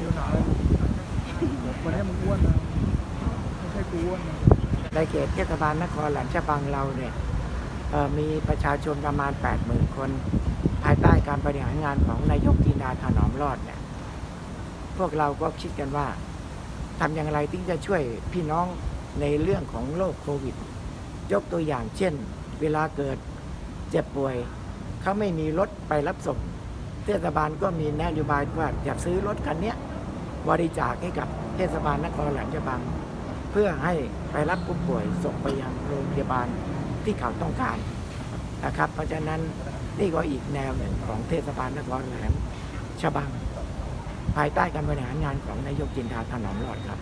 อยู่หนายวันนี้มึงอ้วนนะไม่ใช่กูอ้วนนะในเขตเทศบาลนครแหลมฉบังเราเนี่ยมีประชาชนประมาณ 80,000 คน ภายใต้การบริหารงานของนายกจินาถนอมรอดเนี่ยพวกเราก็คิดกันว่าทำอย่างไรถึงจะช่วยพี่น้องในเรื่องของโรคโควิด ยกตัวอย่างเช่น เวลาเกิดเจ็บป่วย เขาไม่มีรถไปรับส่ง เทศบาลก็มีนโยบายว่าอยากซื้อรถคันนี้บริจาคให้กับเทศบาลนครแหลมฉบัง เพื่อให้ไปรับผู้ป่วยส่งไปยังโรงพยาบาลที่เขาต้องการนะครับ เพราะฉะนั้นนี่ก็อีกแนวหนึ่งของเทศบาลนครแหลมฉบัง ภายใต้การบริหารงานของนายกจินดาถนอมรอดครับ